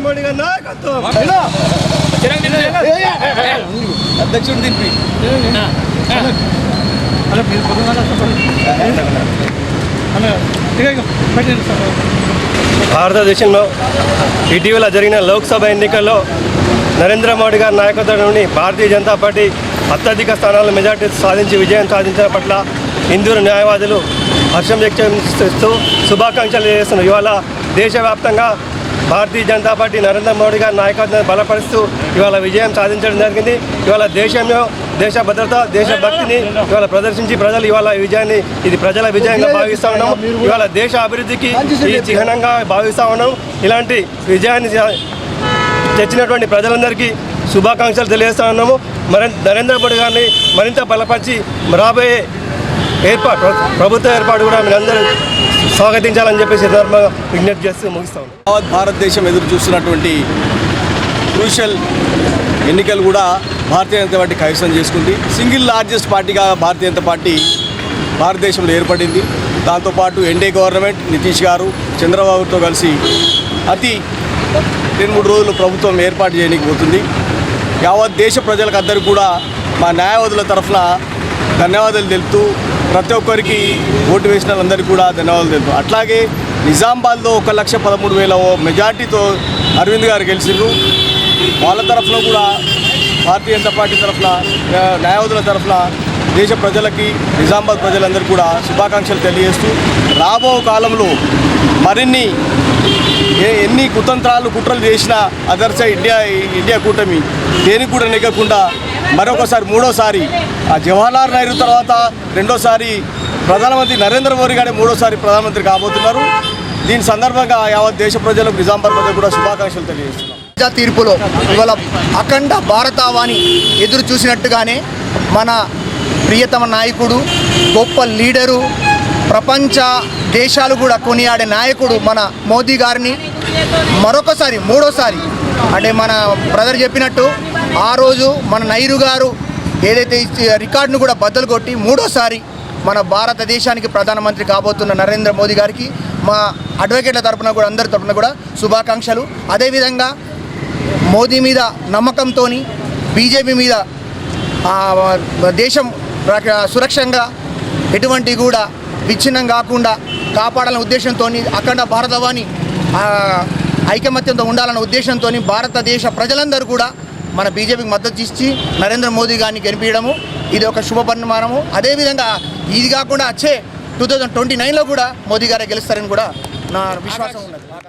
మోడీ గారి నాయకత్వం అధ్యక్షుడు దింపి భారతదేశంలో ఇటీవల జరిగిన లోక్సభ ఎన్నికల్లో నరేంద్ర మోడీ గారి నాయకత్వంలోని భారతీయ జనతా పార్టీ అత్యధిక స్థానాల మెజార్టీ సాధించి విజయం సాధించిన పట్ల హిందూ న్యాయవాదులు హర్షం వ్యక్తం చేస్తూ శుభాకాంక్షలు చేస్తున్నారు ఇవాళ దేశవ్యాప్తంగా భారతీయ జనతా పార్టీ నరేంద్ర మోడీ గారి నాయకత్వాన్ని బలపరుస్తూ ఇవాళ విజయం సాధించడం జరిగింది. ఇవాళ దేశంలో దేశ భద్రత దేశ భక్తిని ఇవాళ ప్రదర్శించి ప్రజలు ఇవాళ విజయాన్ని ఇది ప్రజల విజయంగా భావిస్తా ఉన్నాం ఇవాళ దేశ అభివృద్ధికి ఈ చిహ్నంగా భావిస్తా ఉన్నాం ఇలాంటి విజయాన్ని తెచ్చినటువంటి ప్రజలందరికీ శుభాకాంక్షలు తెలియజేస్తా ఉన్నాము. మరి నరేంద్ర మోడీ గారిని మరింత బలపరిచి రాబోయే ఏర్పాటు ప్రభుత్వ ఏర్పాటు కూడా మీరందరూ స్వాగతించాలని చెప్పేసి విజ్ఞప్తి చేస్తూ ముగిస్తాం. యావత్ భారతదేశం ఎదురు చూస్తున్నటువంటి క్రూషల్ ఎన్నికలు కూడా భారతీయ జనతా పార్టీ కైవసం చేసుకుంది. సింగిల్ లార్జెస్ట్ పార్టీగా భారతీయ జనతా పార్టీ భారతదేశంలో ఏర్పడింది. దాంతోపాటు ఎన్డీఏ గవర్నమెంట్ నితీష్ గారు చంద్రబాబుతో కలిసి అతి రెండు మూడు రోజులు ప్రభుత్వం ఏర్పాటు చేయడానికి పోతుంది. యావత్ దేశ ప్రజలకు అందరికీ కూడా మా న్యాయవాదుల తరఫున ధన్యవాదాలు తెలుపుతూ ప్రతి ఒక్కరికి ఓటు వేసిన వాళ్ళందరికీ కూడా ధన్యవాదాలు తెలుపుతూ. అట్లాగే నిజామాబాద్లో ఒక లక్ష పదమూడు వేల ఓ మెజార్టీతో అరవింద్ గారు గెలిచిండ్రు. వాళ్ళ తరఫున కూడా భారతీయ జనతా పార్టీ తరఫున న్యాయవాదుల తరఫున దేశ ప్రజలకి నిజామాబాద్ ప్రజలందరికీ కూడా శుభాకాంక్షలు తెలియజేస్తూ రాబో కాలంలో మరిన్ని ఏ ఎన్ని కుతంత్రాలు కుట్రలు చేసినా అదర్స ఇండియా ఇండియా కూటమి. దేనికి కూడా నెగ్గకుండా మరొకసారి మూడోసారి ఆ జవహర్లాల్ నెహ్రూ తర్వాత రెండోసారి ప్రధానమంత్రి నరేంద్ర మోడీ గారే మూడోసారి ప్రధానమంత్రి కాబోతున్నారు. దీని సందర్భంగా యావత్ దేశ ప్రజలకు నిజామాబాద్ కూడా శుభాకాంక్షలు తెలియజేస్తున్నాం. ప్రజా తీర్పులో ఇవాళ అఖండ భారతావాణి ఎదురు చూసినట్టుగానే మన ప్రియతమ నాయకుడు గొప్ప లీడరు ప్రపంచ దేశాలు కూడా కొనియాడే నాయకుడు మన మోదీ గారిని మరొకసారి మూడోసారి అంటే మన బ్రదర్ చెప్పినట్టు ఆ రోజు మన నైరు గారు ఏదైతే రికార్డును కూడా బద్దలు కొట్టి మూడోసారి మన భారతదేశానికి ప్రధానమంత్రి కాబోతున్న నరేంద్ర మోదీ గారికి మా అడ్వకేట్ల తరపున కూడా అందరి తరపున కూడా శుభాకాంక్షలు. అదేవిధంగా మోదీ మీద నమ్మకంతో బీజేపీ మీద దేశం సురక్షంగా ఎటువంటి కూడా విచ్ఛిన్నం కాకుండా కాపాడాలనే ఉద్దేశంతో అఖండ భారతవాణి ఐకమత్యంతో ఉండాలన్న ఉద్దేశంతో భారతదేశ ప్రజలందరూ కూడా మన బీజేపీకి మద్దతు ఇచ్చి నరేంద్ర మోదీ గారిని గెలిపించడము ఇది ఒక శుభ పరిణామము. అదేవిధంగా ఇది కాకుండా వచ్చే టూ థౌజండ్ ట్వంటీ నైన్లో కూడా మోదీ గారే గెలుస్తారని కూడా నా విశ్వాసం ఉన్నది.